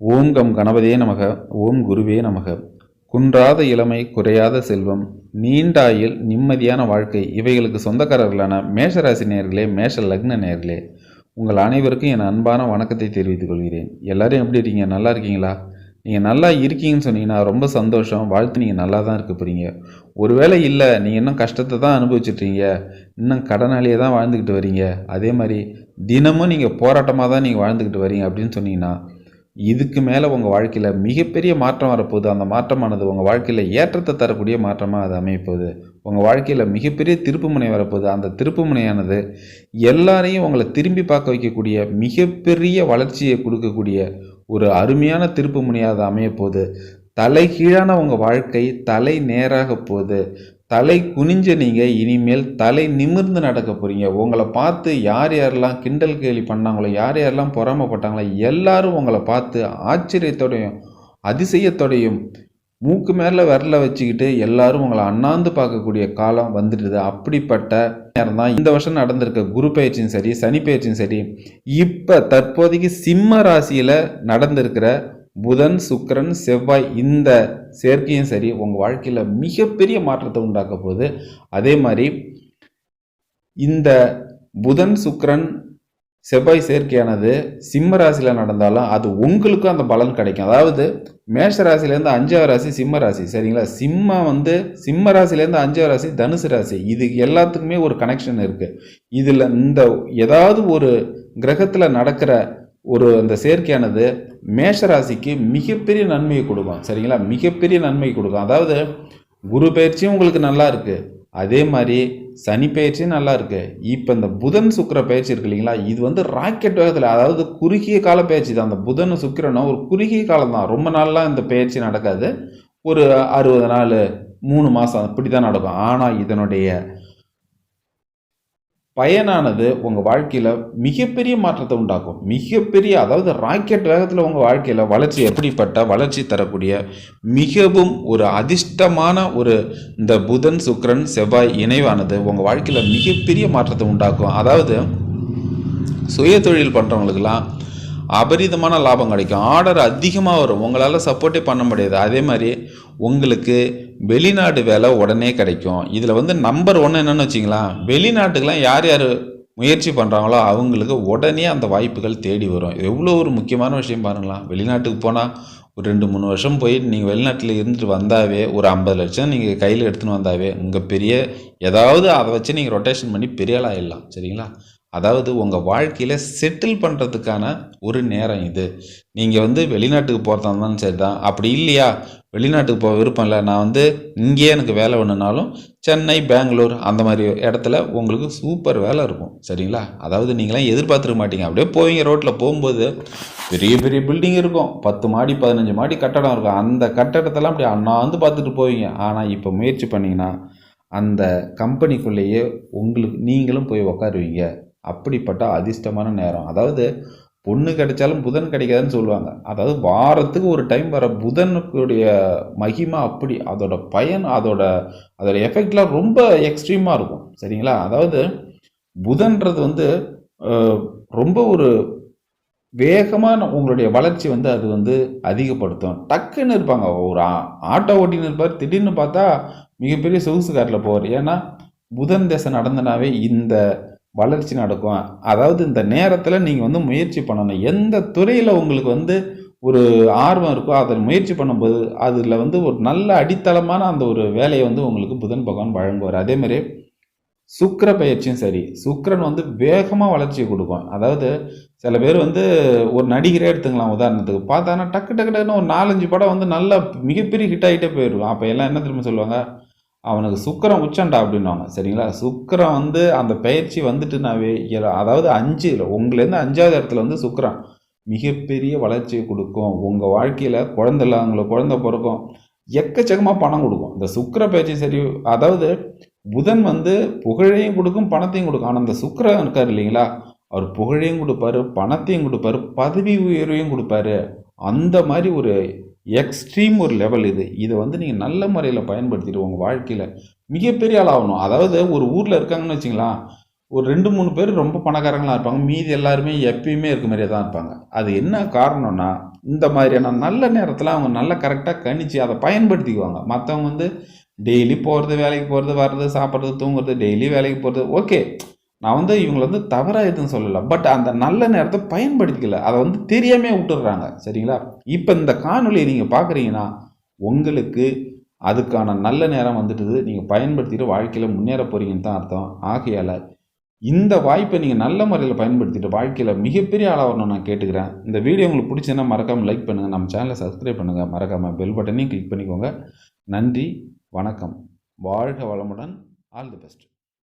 ஓம் come கணபதியே நமக ஓம் குருவே நமக. குன்றாத இளமை குறையாத செல்வம் நீண்டாயில் நிம்மதியான வாழ்க்கை இவைகளுக்கு சொந்தக்காரர்களான மேஷராசி நேர்களே மேஷ லக்ன நேர்களே உங்கள் அனைவருக்கும் என் அன்பான வணக்கத்தை தெரிவித்துக் கொள்கிறேன். எல்லாரும் எப்படி இருக்கீங்க? நல்லா இருக்கீங்களா? நீங்கள் நல்லா இருக்கீங்கன்னு சொன்னீங்கன்னா ரொம்ப சந்தோஷம் வாழ்த்து நீங்கள் நல்லா தான் இருக்க போகிறீங்க ஒருவேளை இல்லை நீங்கள் இன்னும் கஷ்டத்தை தான் அனுபவிச்சுட்றீங்க இன்னும் கடனாளியே தான் வாழ்ந்துக்கிட்டு வரீங்க. அதே மாதிரி தினமும் நீங்கள் போராட்டமாக தான் நீங்கள் வாழ்ந்துக்கிட்டு வரீங்க அப்படின்னு சொன்னீங்கன்னா இதுக்கு மேலே உங்கள் வாழ்க்கையில் மிகப்பெரிய மாற்றம் வரப்போகுது. அந்த மாற்றமானது உங்கள் வாழ்க்கையில் ஏற்றத்தை தரக்கூடிய மாற்றமாக அது அமையப்போகுது. உங்கள் வாழ்க்கையில் மிகப்பெரிய திருப்புமுனை வரப்போகுது. அந்த திருப்புமுனையானது எல்லாரையும் உங்களை திரும்பி பார்க்க வைக்கக்கூடிய மிகப்பெரிய வளர்ச்சியை கொடுக்கக்கூடிய ஒரு அருமையான திருப்புமுனையாக அது அமையப்போகுது. தலைகீழான உங்கள் வாழ்க்கை தலை நேராக போகுது. தலை குனிஞ்ச நீங்கள் இனிமேல் தலை நிமிர்ந்து நடக்க போகிறீங்க உங்களை பார்த்து யார் யாரெல்லாம் கிண்டல் கேலி பண்ணாங்களோ யார் யாரெல்லாம் பொறாமப்பட்டாங்களோ எல்லாரும் உங்களை பார்த்து ஆச்சரியத்தோடையும் அதிசயத்தோடையும் மூக்கு மேலே விரல வச்சுக்கிட்டு எல்லாரும் உங்களை அண்ணாந்து பார்க்கக்கூடிய காலம் வந்துடுது. அப்படிப்பட்ட நேரம் தான் இந்த வருஷம் நடந்திருக்க குரு பயிற்சியும் சரி சனி பயிற்சியும் சரி இப்போ தற்போதைக்கு சிம்ம ராசியில் நடந்திருக்கிற புதன் சுக்கரன் செவ்வாய் இந்த சேர்க்கையும் சரி உங்கள் வாழ்க்கையில் மிகப்பெரிய மாற்றத்தை உண்டாக்க போகுது. அதே மாதிரி இந்த புதன் சுக்கரன் செவ்வாய் சேர்க்கையானது சிம்ம ராசியில் நடந்தாலும் அது உங்களுக்கும் அந்த பலன் கிடைக்கும். அதாவது மேஷ ராசிலேருந்து அஞ்சாவது ராசி சிம்ம ராசி சரிங்களா? சிம்ம வந்து சிம்ம ராசிலேருந்து அஞ்சாவது ராசி தனுசு ராசி. இது எல்லாத்துக்குமே ஒரு கனெக்ஷன் இருக்குது இதில் இந்த ஏதாவது ஒரு கிரகத்தில் நடக்கிற ஒரு அந்த சேர்க்கையானது மேஷ ராசிக்கு மிகப்பெரிய நன்மையை கொடுக்கும். சரிங்களா? மிகப்பெரிய நன்மை கொடுக்கும். அதாவது குரு பயிற்சியும் உங்களுக்கு நல்லா இருக்குது அதே மாதிரி சனி பயிற்சியும் நல்லா இருக்குது இப்போ இந்த புதன் சுக்கிர பயிற்சி இருக்கு இல்லைங்களா? இது வந்து ராக்கெட் வேகத்தில் அதாவது குறுகிய கால பயிற்சி தான். அந்த புதன் சுக்கிரனும் ஒரு குறுகிய காலம் தான். ரொம்ப நாள்லாம் இந்த பயிற்சி நடக்காது. ஒரு அறுபது நாள் மூணு மாதம் அப்படி தான் நடக்கும். ஆனால் இதனுடைய பயனானது உங்கள் வாழ்க்கையில் மிகப்பெரிய மாற்றத்தை உண்டாக்கும். மிகப்பெரிய அதாவது ராக்கெட் வேகத்தில் உங்கள் வாழ்க்கையில் வளர்ச்சி எப்படிப்பட்ட வளர்ச்சி தரக்கூடிய மிகவும் ஒரு அதிர்ஷ்டமான ஒரு இந்த புதன் சுக்கிரன் செவ்வாய் இணைவானது உங்கள் வாழ்க்கையில் மிகப்பெரிய மாற்றத்தை உண்டாக்கும். அதாவது சுய தொழில் பண்ணுறவங்களுக்கெல்லாம் அபரிதமான லாபம் கிடைக்கும். ஆர்டர் அதிகமாக வரும். உங்களால் சப்போர்ட்டே பண்ண முடியாது. அதே மாதிரி உங்களுக்கு வெளிநாடு வேலை உடனே கிடைக்கும். இதில் வந்து நம்பர் ஒன்று என்னென்னு வச்சிங்களேன். வெளிநாட்டுக்கெலாம் யார் யார் முயற்சி பண்ணுறாங்களோ அவங்களுக்கு உடனே அந்த வாய்ப்புகள் தேடி வரும். எவ்வளோ ஒரு முக்கியமான விஷயம் பாருங்களா வெளிநாட்டுக்கு போனால் ஒரு ரெண்டு மூணு வருஷம் போய் நீங்கள் வெளிநாட்டில் இருந்துட்டு வந்தாவே ஒரு ஐம்பது லட்சம் நீங்கள் கையில் எடுத்துன்னு வந்தாவே உங்கள் பெரிய ஏதாவது அதை வச்சு நீங்கள் ரொட்டேஷன் பண்ணி பெரிய ஆள் சரிங்களா? அதாவது உங்கள் வாழ்க்கையில் செட்டில் பண்ணுறதுக்கான ஒரு நேரம் இது. நீங்கள் வந்து வெளிநாட்டுக்கு போகிறதா இருந்தாலும் சரி தான் அப்படி இல்லையா? வெளிநாட்டுக்கு போக விருப்பம் இல்லை. நான் வந்து இங்கேயே எனக்கு வேலை ஒன்றுனாலும் சென்னை பெங்களூர் அந்த மாதிரி இடத்துல உங்களுக்கு சூப்பர் வேலை இருக்கும். சரிங்களா? அதாவது நீங்களாம் எதிர்பார்த்துருக்க மாட்டீங்க. அப்படியே போவீங்க. ரோட்டில் போகும்போது பெரிய பெரிய பில்டிங் இருக்கும். பத்து மாடி பதினஞ்சு மாடி கட்டடம் இருக்கும். அந்த கட்டடத்தெல்லாம் அப்படி அண்ணா வந்து பார்த்துட்டு போவீங்க. ஆனால் இப்போ முயற்சி பண்ணிங்கன்னா அந்த கம்பெனிக்குள்ளேயே உங்களுக்கு நீங்களும் போய் உக்காருவீங்க. அப்படிப்பட்ட அதிர்ஷ்டமான நேரம். அதாவது பொண்ணு கிடைச்சாலும் புதன் கிடைக்காதுன்னு சொல்லுவாங்க. அதாவது வாரத்துக்கு ஒரு டைம் வர புதனுக்குடைய மகிமா அப்படி. அதோட பயன் அதோட அதோட எஃபெக்ட்லாம் ரொம்ப எக்ஸ்ட்ரீமாக இருக்கும். சரிங்களா? அதாவது புதன்றது வந்து ரொம்ப ஒரு வேகமான உங்களுடைய வளர்ச்சி வந்து அது வந்து அதிகப்படுத்தும். டக்குன்னு இருப்பாங்க. ஒரு ஆ- ஆட்டோ ஓட்டின்னு இருப்பார். திடீர்னு பார்த்தா மிகப்பெரிய சொகுசு காரில் போவார். ஏன்னா புதன் தசை நடந்தனாவே இந்த வளர்ச்சி நடக்கும். அதாவது இந்த நேரத்தில் நீங்கள் வந்து முயற்சி பண்ணணும். எந்த துறையில் உங்களுக்கு வந்து ஒரு ஆர்வம் இருக்கோ அதை முயற்சி பண்ணும்போது அதில் வந்து ஒரு நல்ல அடித்தளமான அந்த ஒரு வேலையை வந்து உங்களுக்கு புதன் பகவான் வழங்குவார். அதேமாதிரி சுக்கர பயிற்சியும் சரி. சுக்கரன் வந்து வேகமாக வளர்ச்சி கொடுக்கும். அதாவது சில பேர் வந்து ஒரு நடிகரே எடுத்துக்கலாம். உதாரணத்துக்கு பார்த்தாங்கன்னா டக்கு டக்கு டக்குன்னு ஒரு நாலஞ்சு படம் வந்து நல்லா மிகப்பெரிய ஹிட் ஆகிட்டே போயிடுவோம் அப்போ எல்லாம் என்ன திரும்ப சொல்லுவாங்க? அவனுக்கு சுக்கிரம் உச்சண்டா அப்படின்னாங்க சரிங்களா? சுக்கரம் வந்து அந்த பயிற்சி வந்துட்டுனாவே அதாவது அஞ்சு இல்லை உங்களேருந்து அஞ்சாவது இடத்துல வந்து சுக்கரம் மிகப்பெரிய வளர்ச்சியை கொடுக்கும். உங்கள் வாழ்க்கையில் குழந்தை இல்லாதவங்களுக்கு குழந்தை பிறக்கும். எக்கச்சக்கமாக பணம் கொடுக்கும். இந்த சுக்கிர பயிற்சி சரி அதாவது புதன் வந்து புகழையும் கொடுக்கும் பணத்தையும் கொடுக்கும். ஆனால் அந்த சுக்கிரன் இருக்கார் இல்லைங்களா? அவர் புகழையும் கொடுப்பாரு பணத்தையும் கொடுப்பாரு பதவி உயர்வையும் கொடுப்பாரு. அந்த மாதிரி ஒரு எக்ஸ்ட்ரீம் ஒரு லெவல் இது. இதை வந்து நீங்கள் நல்ல முறையில் பயன்படுத்திட்டு உங்கள் வாழ்க்கையில் மிகப்பெரிய ஆள் ஆகணும். அதாவது ஒரு ஊரில் இருக்காங்கன்னு வச்சிங்களா ஒரு ரெண்டு மூணு பேர் ரொம்ப பணக்காரங்களாக இருப்பாங்க. மீதி எல்லாருமே எப்பயுமே இருக்க மாதிரியே தான் இருப்பாங்க. அது என்ன காரணம்னா இந்த மாதிரியான நல்ல நேரத்தில் அவங்க நல்லா கரெக்டாக கணிச்சு அதை பயன்படுத்திக்குவாங்க. மற்றவங்க வந்து டெய்லி போகிறது வேலைக்கு போகிறது வர்றது சாப்பிட்றது தூங்குறது டெய்லி வேலைக்கு போகிறது ஓகே நான் வந்து இவங்களை வந்து தவறாக எதுவும் சொல்லலை. பட் அந்த நல்ல நேரத்தை பயன்படுத்திக்கல. அதை வந்து தெரியாமே விட்டுடுறாங்க. சரிங்களா? இப்போ இந்த காணொலியை நீங்கள் பார்க்குறீங்கன்னா உங்களுக்கு அதுக்கான நல்ல நேரம் வந்துட்டுது. நீங்கள் பயன்படுத்திட்டு வாழ்க்கையில் முன்னேற போகிறீங்கன்னு தான் அர்த்தம். ஆகையால் இந்த வாய்ப்பை நீங்கள் நல்ல முறையில் பயன்படுத்திட்டு வாழ்க்கையில் மிகப்பெரிய ஆளாக நான் கேட்டுக்கிறேன். இந்த வீடியோ உங்களுக்கு பிடிச்சதுன்னா மறக்காமல் லைக் பண்ணுங்கள் நம்ம சேனலை சப்ஸ்கிரைப் பண்ணுங்கள் மறக்காமல் பெல் பட்டனையும் கிளிக் பண்ணிக்கோங்க. நன்றி வணக்கம். வாழ்க வளமுடன். All the best